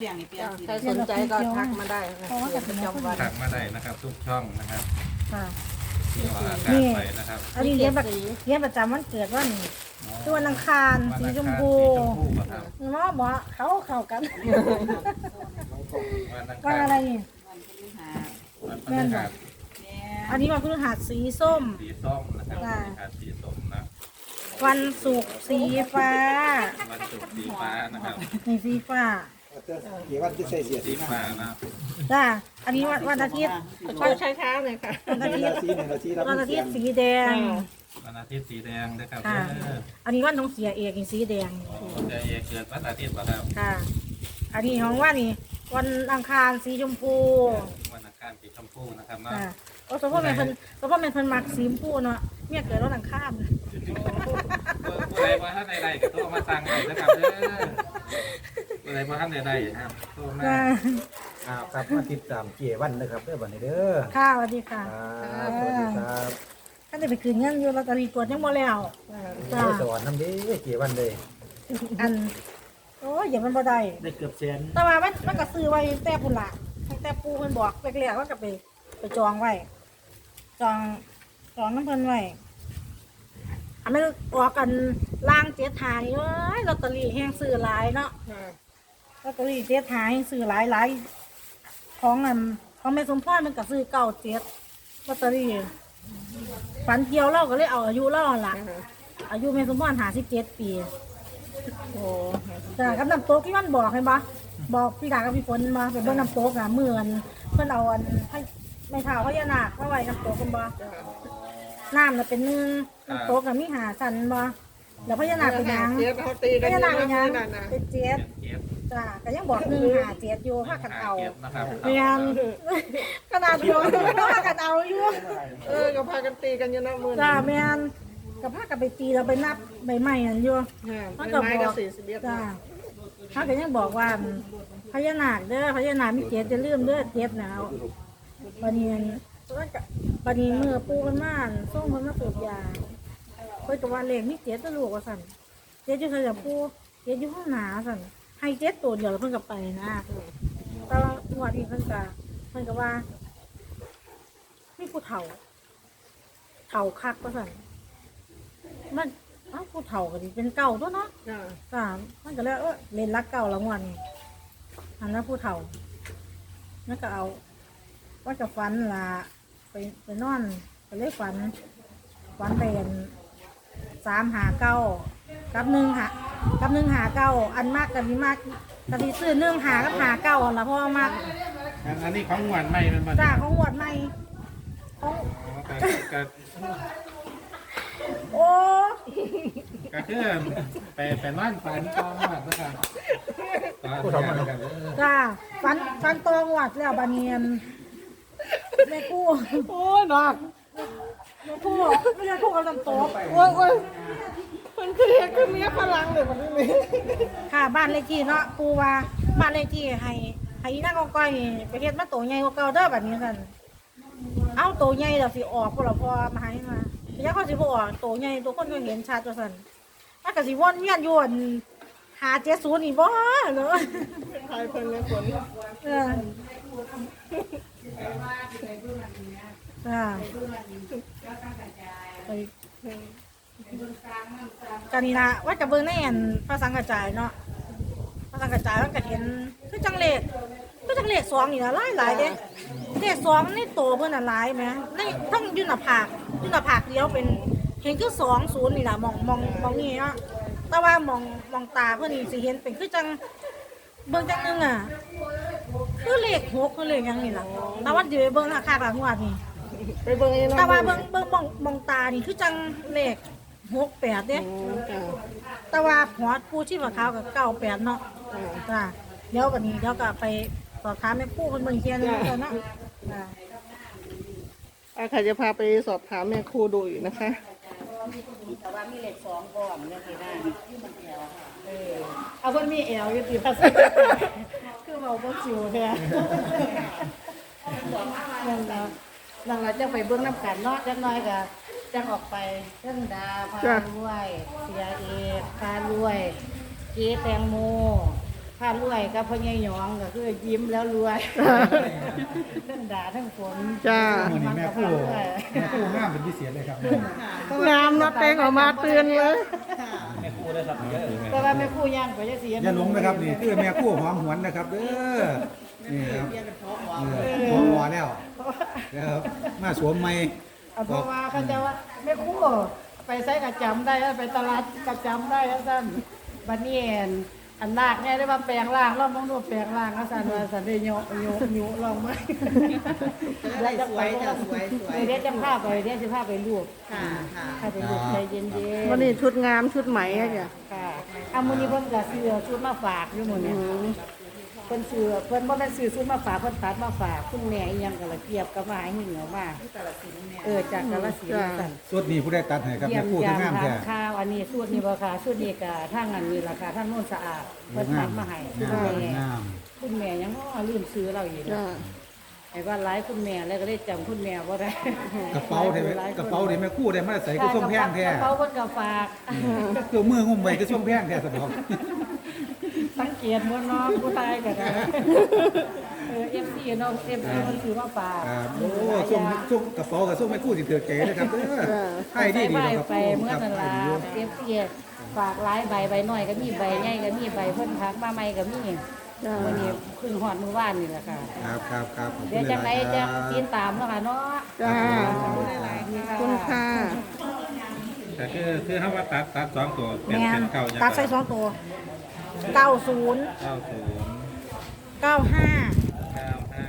เปลี่ยนนี่เปลี่ยนสีใครสนใจก็ทักมาได้นะเพราะว่าจะเป็นประจำวันทักมาได้นะครับ ทุกช่องนะครับค่ะ ที่ออกอากาศไปนะครับอันนี้เรียนประเรียนประจำวันเกิดวันตัวนอังคารวันสีอังชมคารพูสีชมพูบ่ครับเนาะหมอเขาเข้ากันวันอังวันคารอะไรนี่วันพฤหัสวันพฤหัสแม่อันนี้วันพฤหัสสีส้ม สีส้มนะครับค่ะพฤหัสสีส้มนะวันศุกร์สีฟ้าวันศุกร์สีฟ้านะครับนี่สีฟ้า เกี่ยววันที่ใส่เสียสีสีฟ้าจ้าอันนี้วันวันอาทิตย์ช่วยใช้ๆเลยค่ะวันอาเวทิตลย์สีหนึ่งนาทีรับวันอาทิตย์สีแดง วันอาทิตย์สีแดงนะครับค่ะเอออันนี้วันน้องเสียเอกนี่สีแดงโอ้จะเอกเกิดวันอาทิตย์ป่ะครับค่ะ อันนี้ของว่านี่ วันอังคารสีชมพู วันอังคารสีชมพูนะครับเนาะโอ้สมมติเป็นเพิ่นสมมติเป็นเพิ่นมักสีชมพูเนาะเมียเกิดวันอังคารผู้ใดมาท่านใดๆก็โทรมาสั่งเลยนะครับเด้อ ผู้ใดมาท่านใดๆครับโทรมาค่ะอ่าครับมาติดตามเกี่ยววันนะครับเด้อบัดนี้เด้อค่ะสวัสดีค่ะครับสวัสดีครับท่านได้ไปคืนเงินอยู่ลอตเตอรี่กดยังบ่แล้วจ้าสอนน้ำเด้เกี่ยววันเลยอันโอ้ยอย่ามันบ่ได้ได้เกือบแสนแต่ว่ามันมันก็ซื้อไว้แต่พุ่นละตั้งแต่ปู่เพิ่นบอกแรกๆว่าก็ไปไปจองไว้จองจองน้ำเพิ่นไว้อันนั้นออกกันล่างเจ็ดหายเอ้ยลอตเตอรี่แห้งซื้อหลายเนาะ ลอตเตอรี่เจ็ดหายซื้อหลายหลายของอันของแม่สมพรมันก็ซื้อเก้าเจ็ดลอตเตอรี่ฝันเกี่ยวเล่าก็เลยเอาอายุเล่าหั่นละอายุแม่สมพรหาสิบเจ็ดปีโอ้แต่กับน้ำโต๊กที่มันบอกเห็นปะบอกพี่ดากับพี่ฝนมาเป็นเบนน้ำโต๊กอะเหมือนเพื่อนเอาอันให้ไม่เท่าพญานาคมาไว้น้ำโต๊กกันบ่น้ำน่ะเป็นหนึ่งน้ำโต๊กน่ะมีหาสันบ่แล้วพญานาคเป็นหยังเจี๊ยบเขาตีพกันญานาคเป็นหยังนั่นนะเป็นเจ็ดเก็บ จ้าก็ยังบอกหนึ่งหาเจ็ดอยู่พากันเอาเก็บนะครับเมียนขนาดเดียวพากันเอาอยู่เออก็พากันตีกันอยู่นะมือจ้าเมียนกับพากันไปตีเราไปนับใบไม้นั่นอยู่มันก็ไม้ก็สี่สิบเอ็ดจ้าเขาก็ยังบอกว่าพญานาคเด้อพญานาคมีเจ็ดจะลืมเด้อเจ็ดหนาวบันนี้บันนี้เมื่อปูกันมาส่งมันมาสูบยาเพิ่นก็ว่าเลขมีเจ็ดตัวลูกว่าสั่นเจ็ดอยู่ใส่กับปูเจ็ดอยู่ห้องหนาสั่น ให้เจ็ดตัวเดียวแล้วเพิ่นก็ไปนะแต่ว่าหัวดนี้เพิ่นก็เพิ่นก็ว่ามีผู้เฒ่าเฒ่าคักว่าสั่นมันเอ้าผู้เฒ่าก็ดิเป็นเก่าตัวเนาะจ้ามันก็เลยเออเล่นรักเก่าละงวันอันนั้นผู้เฒ่านั่นก็เอา ว่าจะฝันละไปไปนอนก็เลยฝันฝันเป็นสามหาเก้ากับหนึ่งหา กับหนึ่งหาเก้าอันมากกับนี้มากกับที่ซื้อหนึ่งหากับหาเก้าละเพราะว่ามากอันนี้ของหวานไม่มันมาจ้าของหวดใหม่ของก็โอ้ก็คือไปไปนอนฝันกองหวัดนะครับผู้ทำอะไรกันจ้าฝันฝันตองหวัดแล้วบาเนียนแม่กู้โอ้ยหนักแม่กู้ไม่ใช่กู้กำลังโตะโอ้ยโอ้ย มันคือเฮ็ดคือเมียพลังเลยมันนี่ค่ะบ้านเลขที่เนาะปูว่าบ้านเลขที่ให้ให้อีนางกองก้อยนี่ไปเฮ็ดมาโตใหญ่กว่าเก่าเด้อบัดนี้ซั่นเอาโตใหญ่แล้วสิออกบ่ล่ะพอมาให้มาพี่ยักษ์เขาสิบ่ออกโตใหญ่ตัวคนก็เห็นชัดว่าซั่นมันก็สิวนเวียนอยู่อั่น570นี่บ่เนาะเป็นไทยเพิ่นเลยฝนเออค่ะไป กันนี่ละว่าจะเบิ่งในอันภาษากระจายเนาะพระสังกระจายมันก็เห็นคือจังเลขคือจังเลขสองนี่นะหลายหลายเด้เลขสองนี่โตเพิ่นน่ะหลายไหมในทั้งอยุนผากอยุนผากเดียวเป็นเห็นคือสองศูนย์นี่ล่ะมองมองมองนี่เนาะแต่ว่ามองมองตาเพิ่นนี่สิเห็นเป็นคือจังเบิ่งจังหนึงอะคือเลขหกคือเลขหยังนี่ล่ะแต่ว่าสิไปเบิ่งราคาบางงวดนี่ไปเบิ่งเองแต่ว่าเบิ่งเบิ่งมองมองตานี่คือจังเลข หกแปดเด้จ้าแต่ว่าหัวผู้ชีพขาวกับเก้าแปดเนาะจ้าเดี๋ยวกันนี้เดี๋ยวก็ไปสอบถามแม่ครู่คนเมืองเชียนเลยเนาะจ้าอาใครจะพาไปสอบถามแม่ครูดูอีกนะคะ แต่ว่ามีเลขสองก่อนเนี่ยคือหน้าที่มันแถวค่ะเออเอาคนมีแอลอยู่ติภาษาคือเมาบ่สิวเนี่ยนั่นแล้วนั่นเราจะไปเบื้องน้ำกันเนาะจักหน้อยก็ จังออกไปเรื่องดาพารวยเสียเอกพารวยเจ๊แตงโมถ้ารวยกับพ่อใหญ่หยองก็คือยิ้มแล้วรวยทั้งด่าทั้งฝนจ้ามื้อนี้แม่ครู่แม่ครู่งามเป็นพิเศษเลยครับงามเนาะแต่งออกมาเตือนเลยแม่ครู่ได้ครับเด้อแต่ว่าแม่ครู่ย่างไปจะเสียอย่าหลงนะครับนี่คือแม่ครู่หอมหวนนะครับเด้อนี่ครับเออหอมหัวแล้วนะครับมาสวมใหม่ เอาเพราะว่าเขาจะว่าแม่ครู่ไปใช้กระจำได้ไปตลาดกระจำได้แล้วสั่นบัดนี้เอ็นอันนาคเนี่ยได้มาแปลงร่างลองมองดูแปลงร่างแล้วสั่นว่าสั่นได้โยโยโยลองไหมได้สวยจ้ะสวยสวยเดี๋ยวจะพาไปเดี๋ยวจะพาไปรูปค่ะค่ะพาไปรูปใจเย็นๆวันนี้ชุดงามชุดไหมอะจ้ะค่ะอามื้อนี้เพิ่นก็ซื้อชุดมาฝากอยู่มื้อนี้ เพิ่นซื้อเพิ่นบ่แม่นซื้อชุดมาฝากเพิ่นตัดมาฝากคุณแม่อีหยังก็ละเกียบกับมาให้หิ้งเอามาเออจากกาฬสินธุ์สั่นสุดนี้ผู้ได้ตัดให้ครับเยี่ยแม่มครู่คืยาอมงามทาแท้นข้าวอันนี้ชุดนี้บ่ค่ะชุดนี้ก็ทางอันนี้ล่ะค่ะทางโน้นสะอาดเพิ่นตัดมาให้คุณงามแม่งามคุณแม่ยังบ่ลืมซื้อเราอีกจ้าไอ้ว่าหลายคุณแม่แล้วก็เลยจำคุณแม่บ่ได้กระเป๋าได้ไหมกระเป๋าได้แม่ครู่ได้มาใส่คือส่งแพงแท้กระเป๋าเพิ่นก็ฝาก ตัวมืองุ้มไว้คือส่งแพงแท้สะดอก สังเกตว่าน้องผู้ตายก็ได้เออ FC เนาะ FC มันซื้อมาฝากครับโอ้ส่งส่งกระเป๋ากับส่งแม่ครู่สิเถือเก๋นะครับเด้อให้ดีดีใส่เนาะครับไปเมื่อครับนั้นให้ล่ะดีอยู่ FC ฝากหลายใบใบน้อยก็มีใบใหญ่ก็มีใบเพิ่นพักมาใหม่ก็มีจ้าวันนี้เพิ่งฮอดมื้อวานนี่แหละค่ะ ครับครับครับขอบคุเดี๋ยวณหจัลางยไดๆคจะรับกินตามเนาะค่ะเนาะจ้าขอบขอบคุณค่ะแต่คือคือถ้าว่าตัดตัดสองตัวเป็นแม่เป็นเก่าอย่างตัดใส่สองตัว เก้าศูนย์เก้าศูนย์เก้าห้าเก้าห้า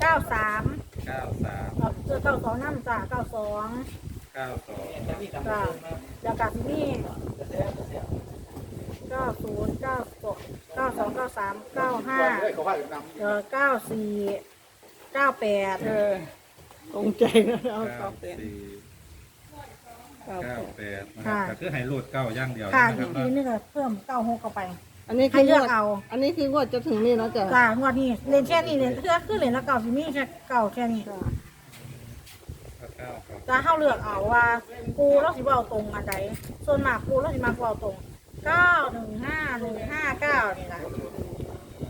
เก้าสามเก้าสามเจอเก้าสองน้ำจ้าเก้าสองเก้าสองจ้าแล้วกับที่นี่เก้าศูนย์เก้าสองเก้าสองเก้าสามเก้าห้าเออเก้าสี่เก้าแปดเออตรงใจนะเอาเก้าเก้าแปดสี่เก้าเก้าแปดแปดนะครับแต่คือให้โหลดเก้าอย่างเดียวค่ะนะคอีรับกทีนึงก็เพิ่มเก้าหกเข้าไป อันนี้ให้คือเลืงอกวดเอา อันนี้คืองวดจะถึงนี่นะจ้ะจ้างวดนี้เล่นแค่นี้เล่นเพื่อคือเล่นแล้วเก่าสิมีแค่เก่าแค่นี้จ้าเก้าครับจะเข้าเลือกเอาว่าปูเราสิเบเอาตรงอันใดส่วนมากปูเราสิมาเบเอาตรงเก้าหนึ่งห้าหนึ่งห้าเก้านี่นะ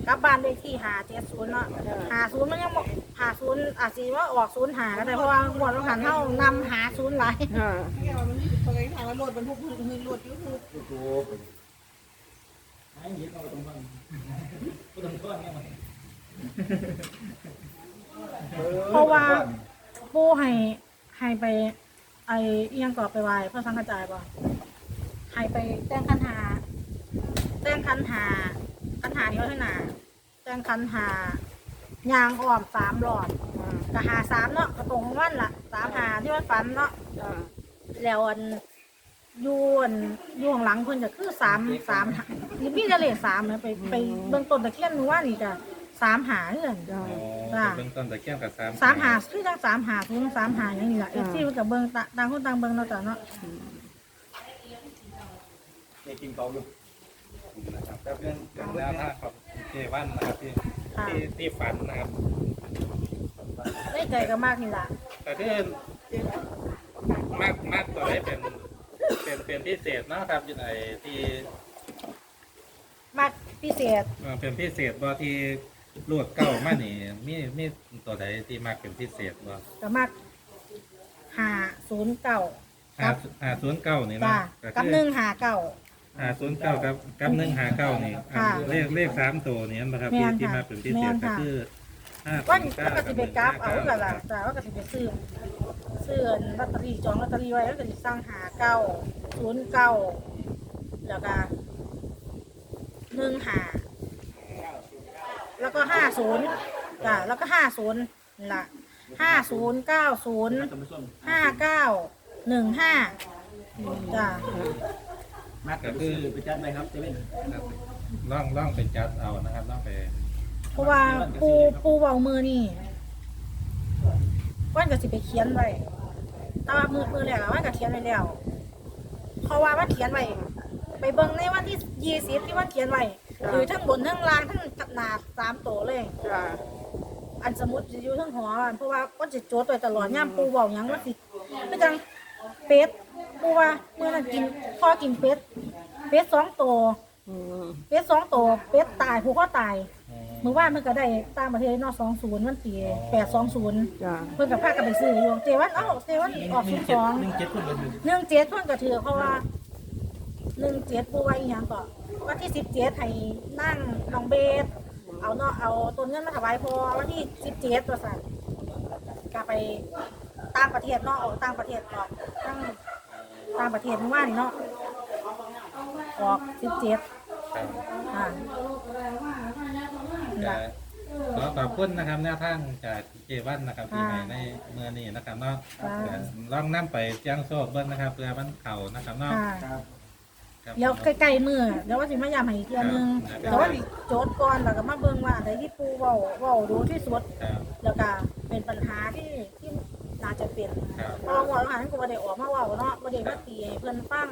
กลับบ้านเลขที่หาเจ็ดศูนย์เนาะหาศูนย์มันยังบอกหาศูนย์อาจจะว่าออกศูนย์หาก็ได้เพราะว่าหมวดเราหันเท่านำหาศูนย์หลายค่ะเพราะว่า ปูให้ให้ไป ไอ้เอียงกรอบไปไหวเพื่อสังกระจายป่ะให้ไปแต่งคันหาแต่งคันหาคันหานี่ว่าที่ไหนาแต่งคันหายางอ้อมสามหลอดกะหาสามเนาะกระตรงของมันล่ะสามหาที่มันฝันเนาะจ้าแล้วอัน อยูอันอยูข้างหลังเพิ่นจะคือสามสามหานี่พี่จะเลขสามนะไปไปเบื้องต้นตะเคียนหนูว่านี่จะสามหาเรื่องจ้าอ๋จ้ะอเบื้องต้นตะเกียบกับสามสามหาคือจังสามหาถึงสามหาอย่างนี้แหละเออ่าฟซีมันกับเบิ่งตะต่างคนต่างเบิ่งเนาะจ้ะเนาะนะครับก็เป็นเป็นแนวทางของเจวันนะครับที่ค่ะที่ที่ฝันนะครับ ได้ใจก็มากนี่ล่ะแต่ที่มากมากตัวนี้เป็น เป็นเป็นพิเศษเนาะครับอยังไงที่มากพิเศษเอ่อเป็นพิเศษบ่ที่ลวดเก้ามานี่มีมีตัวใดที่มากเป็นพิเศษบ่ก็มากหาศูนย์เก้าห้าห้าศูนย์เก้านี่จ้ะนะก็กับคือหนึ่งหาเก้าห้าศูนย์เก้ากับกับหนึ่งห้าเก้านี่ค่ะเลขเลขสามตัวนี้นะครับแม่ที่นที่ค่ะมาเป็นพิเศษแม่นก็ค่ะ คือห้าว่าศูนย์ก็เก้าสิไปกราฟเอากันล่ะจ้ะว่าก็สิไปซื้อ ซื้อลอตเตอรี่จองลอตเตอรี่ไว้แล้วก็สิสร้างหาเก้าศูนย์เก้าแล้วก็หนึ่งหาแล้วก็ห้าศูนย์จ้ะแล้วก็ห้าศูนย์นี่ล่ะห้าศูนย์เก้าศูนย์ห้าเก้าหนึ่งห้าจ้ะก็คือไปจัดไปครับล่องล่องไปจัดเอานะครับล่องไปเพราะว่าปูปูเบามือนี่ ว่านก็สิไปเขียนไว้แต่ว่ามือมือแรกอะว่านก็เขียนไว้แล้วเพราะว่าว่านเขียนไว้ไปเบิ่งในวันที่ยี่สิบที่ว่านเขียนไว้คือทั้งบนทั้งล่างทั้งหนาสามตัวเลย จ้าอันสมุดจะอยู่ทั้งหออันเพราะว่าว่านจะโจทย์ไว้ตลอดย่ามปูบอกหยังว่าสิคือจังเป็ดปูว่าเมื่อนั้นกินพ่อกินเป็ดเป็ดสองตัวอืมเป็ดสองตัวเป็ดตายผูกก็ตายเมื่อวานมันก็ได้ต่างประเทศเนอกสองศูนย์มันปีแปดสองศูนย์จ้าเพิ่นกับพากันไปซื้ออยู่เจวันเอ้าเจวันออกหศูนึ่นงย์เจ็สดองหนึ่งเจ็ดคนเป็นหนึ่งเจ็ดเพิ่นก็ถือเพราะว่าหนึ่งเจ็ดผู้ว่าอีหยังก็วันที่สิบเจ็ดให้นั่งน้องเบสเอาเนาะเอาต้นเงินมาถวายพอวันที่สิบเจ็ดตัวสั่นก็ไปต่างประเทศเนาะออกต่างประเทศก่อนตั้งต่างประเทศเมื่อวานนี่เนาะออกสิบเจ็ดครับอ่า จะขอขอบคุณนะครับแนวทางจากเจวันนะครับที่ให้ในเมื่อนี้นะครับเนาะลองนํไปเจียงโซกเบิ้งนะครับเพื่อมันเข่านะครับเนาะอ่าครับ ครับเดี๋ยวใกล้ๆมือเดี๋ยวว่าสิมายามให้อีกเทื่อนึงครับ แต่ว่าสิโจทย์ก่อนแล้วก็มาเบิ่งว่าอันใดที่ปูเว้าเว้าดูที่สุด ครับ แล้วก็เป็นปัญหาที่ที่ น่าจะเป็นครับเพราะว่าหัวหันก็บ่ได้ออกมาเว้าเนาะบ่ได้มาตีให้เพิ่นฟัง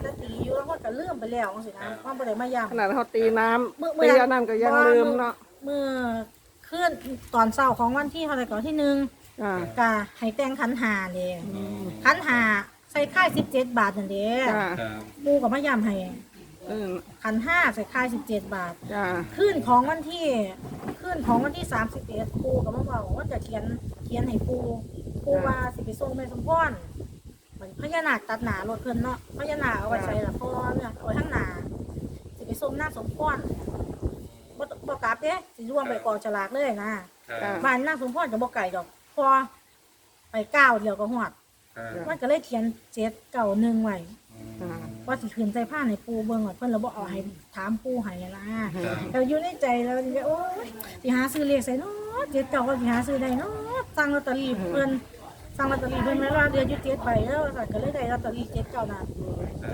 แต่ตีอยู่แล้วก็ก็ลืมไปแล้วจังซี่นะเพราะบ่ได้มายามขนาดเขาตีน้มื้อำมื้ตีออันนั้นก็ยังลืมเนาะเมื่อคืนตอนเช้าของวันที่เท่าไหร่ก่อนที่หนึ่งจ้าก็ให้แต่งขันหาเด้อืมขันหาใส่ค่าย17 บาทนั่นเด้จ้า ครับ ปูก็มายามให้เออขันห้าใส่ค่าย17 บาท จ้าขึ้นของวันที่ขึ้นของวันที่สามสิบเอ็ดปูกับมาบอกว่าจะเขียนเขียนให้ปู ปูว่าสิไปส่งแม่สมพรเหมือนพญานาคตัดหนารถเพิ่นเนาะพญานาคเอาไว้ใส่ละพอเนี่ยเอาไว้ข้างหน้าสิไปส่งหน้าสมพรบ่บ่กลับเด้สิรวมไปกองฉลากเลยนะครับบ้านนางสมพรจะบ่ไกลดอก พอไปก้าวเดียวก็ฮอดครับมันก็เลยเขียนเจ็ดเก่าหนึ่งไว้อืมว่าสิคืนใจผ้าให้ปูเบิ่งว่าเพิ่นแล้วบ่เอาให้ถามปูให้นะครับเราอยู่ในใจแล้วนี่โอ้ยสิหาซื้อเลขใส่เนาะเจ็ดเก่าก็สิหาซื้อได้เนาะสั่งลอตเตอรี่เพิ่น สั่งลอตเตอรี่เพิ่นแม่ว่าเดือนอยู่เจ็ดใบแล้วสั่นก็เลยได้ลอตเตอรี่เจ็ดเก่านะ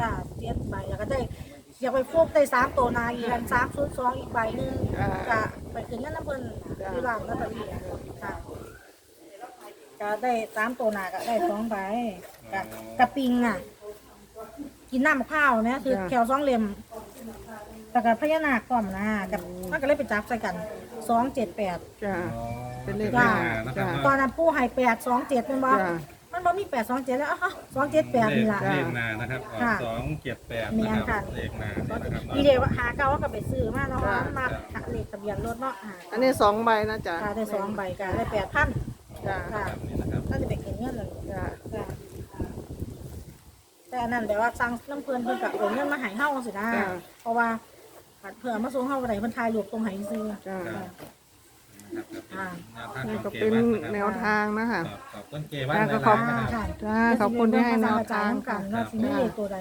จ้าเจ็ดใบแล้วก็ได้อยากไปพวกได้สามตัวนาอีกอันสามศูนย์สองอีกใบหนึงก็ไปขึ้นเงินน้ำเพิ่นที่ร้านลอตเตอรี่อะค่ะก็ได้สามตัวนาก็ได้สองใบกะกะปิงอะ กินน้ำมะพร้าวเนี่ยคือแควสองเหลี่ยมแต่กับพญานาคพร้อมนะกับมันก็เลยไปจับใส่กันสองเจ็ดแปดจ้า อ๋อ เป็นเลขหานะครับตอนเนาะนั้นปูให้แปดสองเจ็ดมันบอกจ้ามันบอกมีแปดสองเจ็ดแล้วอะสองเจ็ดแปดนี่ละเลขนานะครับออกค่ะสองเจ็ดแปดแม่นะนครัค่ะ บเลขนาเนี่ยนะครับดีเดว่าหาเก้าว่าก็ไปซื้อมาเนาะมันมาหาเลขทะเบียนรถเนาะหาอันนี้สองใบนะจ้าค่ะได้สองใบกันได้แปดพันจ้าค่ะครับนี่นะครับก็จะไปเก็บเงินเลยจ้าค่ะแต่อันนั้นแบบว่าสั่งน้ำเพลินเพิ่นกับโอนเงินมาใหายเฮาสินะเพราะว่าเผื่อมาส่งเฮาไปไหนเพิ่นทายรูปตรงไหนซื้อจ้าค รับอ่านี่ก็เป็นแนวทางนะคะขอบคุณเกวันอ่าก็นะขคอรับบคุณ นะครับจ้าขอบคุณที่ให้แนวทางกัค่ะนว่าสิมีเลขตัวใด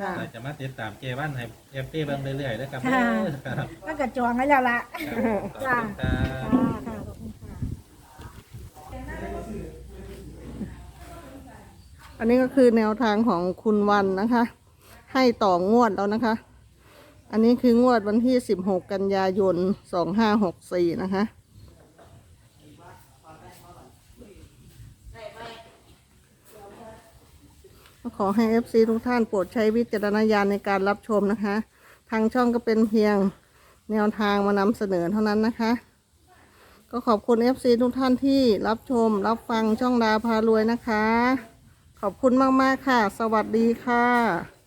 จ้า เราจะมาติดตามเกวันให้เอฟซีเบิ่งเรื่อยๆนะครับค่ะ ครับมันก็จองไว้แล้วล่ะ ขอบคุณครัค่ะบค่ะขอบคุณค่ะ อันนี้ก็คือแนวทางของคุณวันนะคะ ให้ต่องวดแล้วนะคะ อันนี้คืองวดวันที่ 16 กันยายน 2564 นะคะ ก็ขอให้ FC ทุกท่านโปรดใช้วิจารณญาณในการรับชมนะคะ ทางช่องก็เป็นเพียงแนวทางมานำเสนอเท่านั้นนะคะ ก็ขอบคุณ FC ทุกท่านที่รับชม รับฟังช่องดาพารวยนะคะ ขอบคุณมาก ๆ ค่ะ สวัสดีค่ะ